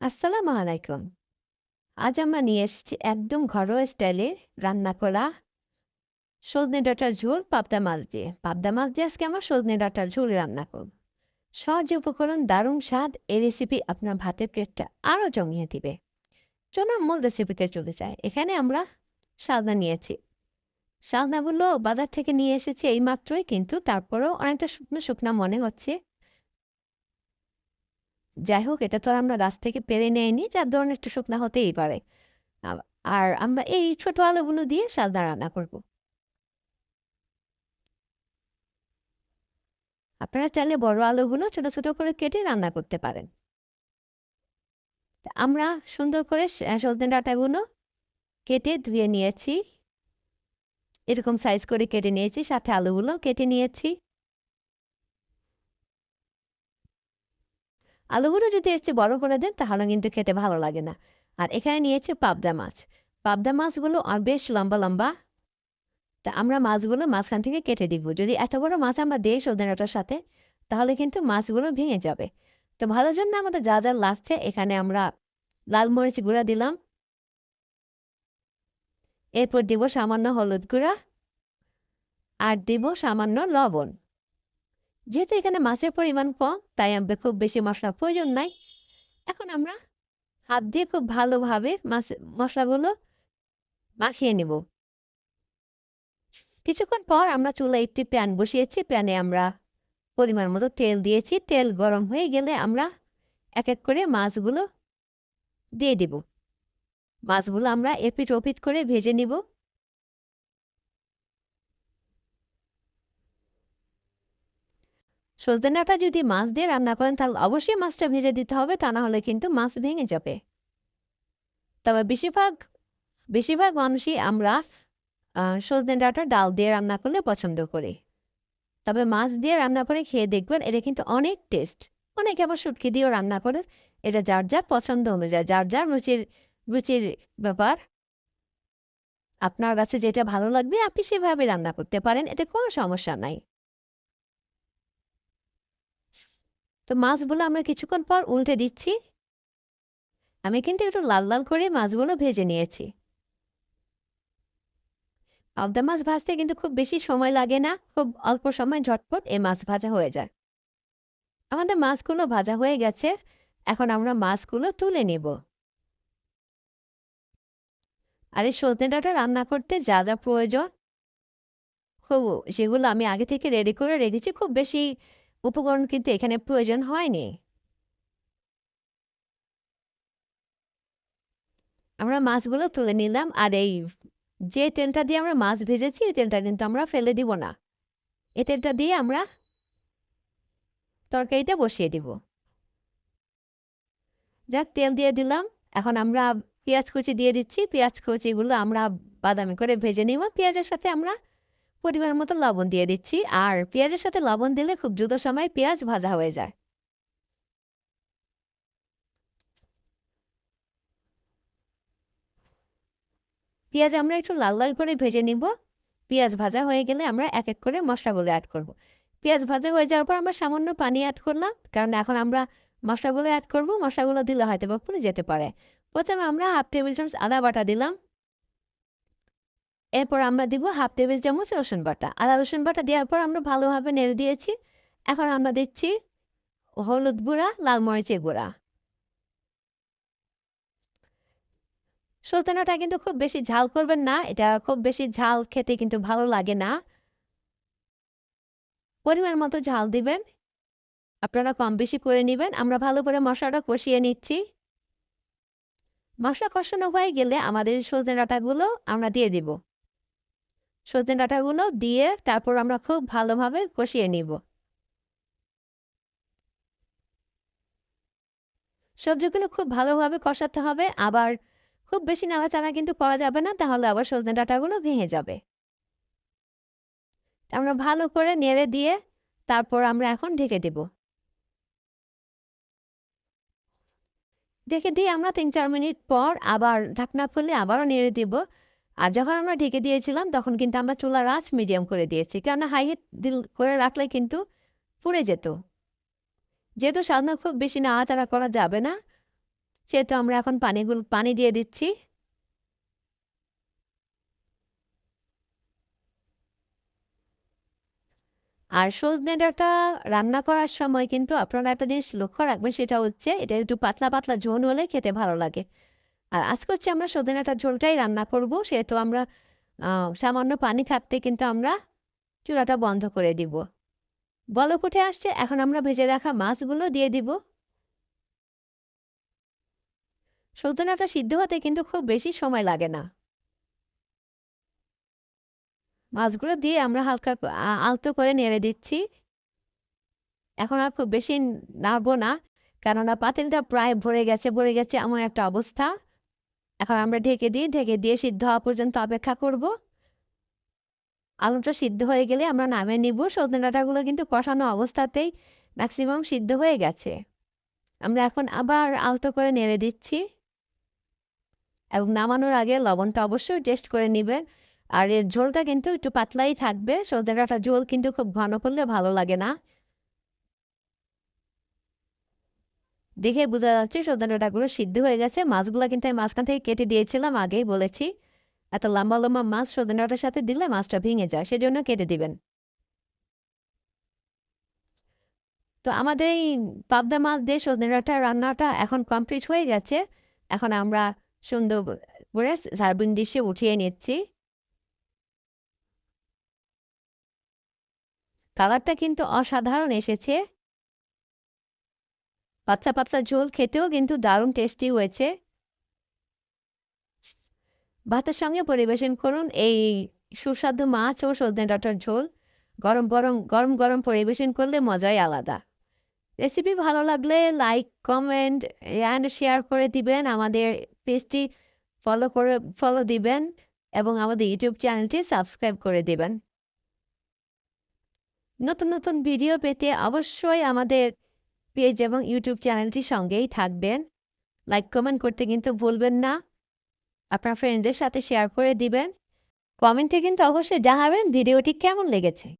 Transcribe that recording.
আসসালামু আলাইকুম। আজ আমরা নিয়ে এসেছি একদম ঘরোয়া স্টাইলে রান্না করা সজনে ডাঁটার ঝোল পাবদা মাছ দিয়ে। পাবদা মাছ দিয়ে আজকে আমরা সজনে ডাঁটার ঝোল রান্না করব। সহজ উপকরণ, দারুণ স্বাদ। এই রেসিপি আপনার ভাতের প্লেটটা আরও জমিয়ে দিবে। চলুন মূল রেসিপিতে চলে যাই। এখানে আমরা সাজনা নিয়েছি। সাজনাগুলো বাজার থেকে নিয়ে এসেছি এই মাত্রই কিন্তু তারপরেও অনেকটা শুকনো, শুকনা মনে হচ্ছে। যাই হোক এটা তো আমরা গাছ থেকে পেরে নেইনি যার ধরনের একটু শুকনা হতেই পারে। আর আমরা এই ছোট আলুগুলো দিয়ে সাজনা রান্না করব। আপনারা চাইলে বড় আলুগুলো ছোট, ছোট করে কেটে রান্না করতে পারেন। আমরা সুন্দর করে সজনে ডাঁটাগুলো কেটে ধুয়ে নিয়েছি। এরকম সাইজ করে কেটে নিয়েছি, সাথে আলুগুলো কেটে নিয়েছি। আলুগুলো যদি এর চেয়ে বড় করে দেন তাহলে কিন্তু খেতে ভালো লাগে না। আর এখানে নিয়েছে পাবদা মাছ। পাবদা মাছগুলো আর বেশ লম্বা, লম্বা। তা আমরা মাছগুলো মাঝখান থেকে কেটে দিব। যদি এত বড় মাছ আমরা দেই সজনে ডাঁটার সাথে তাহলে কিন্তু মাছগুলো ভেঙে যাবে। তো ভালোর জন্য আমাদের যা, যা লাগছে এখানে আমরা লাল মরিচ গুঁড়া দিলাম। এরপর দিব সামান্য হলুদ গুঁড়া। আর দিব সামান্য লবণ। যেহেতু এখানে মাছের পরিমাণ কম তাই আমাদের খুব বেশি মশলার প্রয়োজন নাই। এখন আমরা হাত দিয়ে খুব ভালোভাবে মাছ মশলাগুলো মাখিয়ে নেব। কিছুক্ষণ পর আমরা চুলায় একটি প্যান বসিয়েছি। প্যানে আমরা পরিমাণ মতো তেল দিয়েছি। তেল গরম হয়ে গেলে আমরা এক, এক করে মাছগুলো দিয়ে দিব। মাছগুলো আমরা এপিঠ ওপিট করে ভেজে নিব। সজনে ডাঁটা যদি মাছ দিয়ে রান্না করেন তাহলে অবশ্যই মাছটা ভেজে দিতে হবে তা না হলে কিন্তু মাছ ভেঙে যাবে। তবে বেশিরভাগ বেশিরভাগ মানুষই আমরা সজনে ডাঁটা ডাল দিয়ে রান্না করলে পছন্দ করি। তবে মাছ দিয়ে রান্না করে খেয়ে দেখবেন এটা কিন্তু অনেক টেস্ট। অনেকে আবার শুটকি দিয়েও রান্না করে। এটা যার, যার পছন্দ অনুযায়ী যার, যার রুচির রুচির ব্যাপার। আপনার কাছে যেটা ভালো লাগবে আপনি সেভাবে রান্না করতে পারেন। এতে কোনো সমস্যা নাই। তো মাছগুলো আমরা কিছুক্ষণ পর উল্টে দিচ্ছি। আমি কিন্তু একটু লাল, লাল করে মাছগুলো ভেজে নিয়েছি। পাবদা মাছ ভাজতে কিন্তু খুব বেশি সময় লাগে না। খুব অল্প সময় ঝটপট এই মাছ ভাজা হয়ে যায়। আমাদের মাছগুলো ভাজা হয়ে গেছে। এখন আমরা মাছগুলো তুলে নেব। আর এই সজনে ডাঁটা রান্না করতে যা, যা প্রয়োজন খুব সেগুলো আমি আগে থেকে রেডি করে রেখেছি। খুব বেশি উপকরণ কিন্তু এখানে প্রয়োজন হয়নি। আমরা মাছগুলো তুলে নিলাম। আর এই যে তেলটা দিয়ে আমরা মাছ ভেজেছি, এই তেলটা কিন্তু আমরা ফেলে দিব না। এই তেলটা দিয়ে আমরা তরকারিটা বসিয়ে দিব। যাক, তেল দিয়ে দিলাম। এখন আমরা পেঁয়াজ কুচি দিয়ে দিচ্ছি। পেঁয়াজ কুচিগুলো আমরা বাদামি করে ভেজে নিব। পেঁয়াজের সাথে আমরা পরিমাণ মতো লবণ দিয়ে দিচ্ছি। আর পেঁয়াজের সাথে লবণ দিলে খুব দ্রুত সময়ে পেঁয়াজ ভাজা হয়ে যায়। পেঁয়াজ আমরা একটু লাল, লাল করে ভেজে নিব। পেঁয়াজ ভাজা হয়ে গেলে আমরা এক, এক করে মশলাগুলো অ্যাড করব। পেঁয়াজ ভাজা হয়ে যাওয়ার পর আমরা সামান্য পানি অ্যাড করলাম। কারণ এখন আমরা মশলাগুলো অ্যাড করব। মশলাগুলো দিলে হয়তোবা পুড়ে যেতে পারে। প্রথমে আমরা হাফ টেবিল চামচ আদা বাটা দিলাম। এরপর আমরা দিব হাফ টেবিল চামচ রসুন বাটা। আদা রসুন বাটা দেওয়ার পর আমরা ভালোভাবে নেড়ে দিয়েছি। এখন আমরা দিচ্ছি হলুদ গুঁড়া, লাল মরিচের গুঁড়া। ডাঁটা কিন্তু খুব বেশি ঝাল করবেন না। এটা খুব বেশি ঝাল খেতে কিন্তু ভালো লাগে না। পরিমাণ মতো ঝাল দিবেন। আপনারা কম বেশি করে নিবেন। আমরা ভালো করে মশলাটা কষিয়ে নিচ্ছি। মশলা কষানো হয়ে গেলে আমাদের সজনে ডাঁটাগুলো আমরা দিয়ে দিব। সজনে ডাঁটাগুলো দিয়ে তারপর আমরা খুব ভালোভাবে কষিয়ে নিব। সবজিগুলো খুব ভালোভাবে কষাতে হবে। আবার খুব বেশি নাড়াচাড়া কিন্তু করা যাবে না, তাহলে আবার সজনে ডাঁটাগুলো ভেঙে যাবে। আমরা ভালো করে নেড়ে দিয়ে তারপর আমরা এখন ঢেকে দেব। ঢেকে দিয়ে আমরা ৩-৪ মিনিট পর আবার ঢাকনা খুলে আবারও নেড়ে দিব। আর যখন আমরা ঢেকে দিয়েছিলাম, তখন কিন্তু আমরা চুলার আঁচ মিডিয়াম করে দিয়েছি। কেননা হাই হিট দিল করে রাখলে কিন্তু পুড়ে যেত। যেহেতু সাজনা খুব বেশি নাড়াচাড়া করা যাবে না, সেহেতু আমরা এখন পানিগুলো, পানি দিয়ে দিচ্ছি আর সজনে রান্না করার সময় কিন্তু আপনারা একটা জিনিস লক্ষ্য রাখবেন, সেটা হচ্ছে এটা একটু পাতলা পাতলা ঝোল হলে খেতে ভালো লাগে আর আজকে হচ্ছে আমরা সজনে ডাঁটার ঝোলটাই রান্না করব, সেহেতু আমরা সামান্য পানি থাকতে কিন্তু আমরা চুলাটা বন্ধ করে দিব। বলক উঠে আসছে, এখন আমরা ভেজে রাখা মাছগুলো দিয়ে দিব। সজনে ডাঁটা সিদ্ধ হতে কিন্তু খুব বেশি সময় লাগে না। মাছগুলো দিয়ে আমরা হালকা আলতো করে নেড়ে দিচ্ছি। এখন আর খুব বেশি নাড়বো না, কেননা পাতিলটা প্রায় ভরে গেছে ভরে গেছে এমন একটা অবস্থা। এখন আমরা ঢেকে দিই, ঢেকে দিয়ে সিদ্ধ হওয়া পর্যন্ত অপেক্ষা করব। আলুটা সিদ্ধ হয়ে গেলে আমরা নামিয়ে নিব। সজনে ডাঁটাগুলো কিন্তু কষানো অবস্থাতেই ম্যাক্সিমাম সিদ্ধ হয়ে গেছে। আমরা এখন আবার আলতো করে নেড়ে দিচ্ছি। এবং নামানোর আগে লবণটা অবশ্যই টেস্ট করে নেবেন। আর এর ঝোলটা কিন্তু একটু পাতলাই থাকবে। সজনে ডাঁটা ঝোল কিন্তু খুব ঘন করলে ভালো লাগে না। দেখে বোঝা যাচ্ছে সজনে ডাঁটাগুলো সিদ্ধ হয়ে গেছে। মাছগুলো কিন্তু আমি মাঝখান থেকে কেটে দিয়েছিলাম, আগেই বলেছি। এত লম্বা লম্বা মাছ সজনে ডাঁটার সাথে দিলে মাছটা ভেঙে যায়, সেজন্য কেটে দিবেন। তো আমাদের এই পাবদা মাছ দিয়ে সজনে ডাঁটা রান্নাটা এখন কমপ্লিট হয়ে গেছে। এখন আমরা সুন্দর করে সার্ভিং ডিশে উঠিয়ে নিচ্ছি। কালারটা কিন্তু অসাধারণ এসেছে। পাতলা পাতলা ঝোল খেতেও কিন্তু দারুণ টেস্টি হয়েছে। ভাতের সঙ্গে পরিবেশন করুন এই সুস্বাদু মাছ ও সজনে ডাঁটার ঝোল। গরম গরম গরম গরম পরিবেশন করলে মজাই আলাদা। রেসিপি ভালো লাগলে লাইক কমেন্ট অ্যান্ড শেয়ার করে দিবেন। আমাদের পেজটি ফলো করে ফলো দিবেন এবং আমাদের ইউটিউব চ্যানেলটি সাবস্ক্রাইব করে দিবেন। নতুন নতুন ভিডিও পেতে অবশ্যই আমাদের পেজ এবং ইউটিউব চ্যানেলটির সঙ্গেই থাকবেন। লাইক কমেন্ট করতে কিন্তু ভুলবেন না। আপনার ফ্রেন্ডদের সাথে শেয়ার করে দিবেন। কমেন্টে কিন্তু অবশ্যই জানাবেন ভিডিওটি কেমন লেগেছে।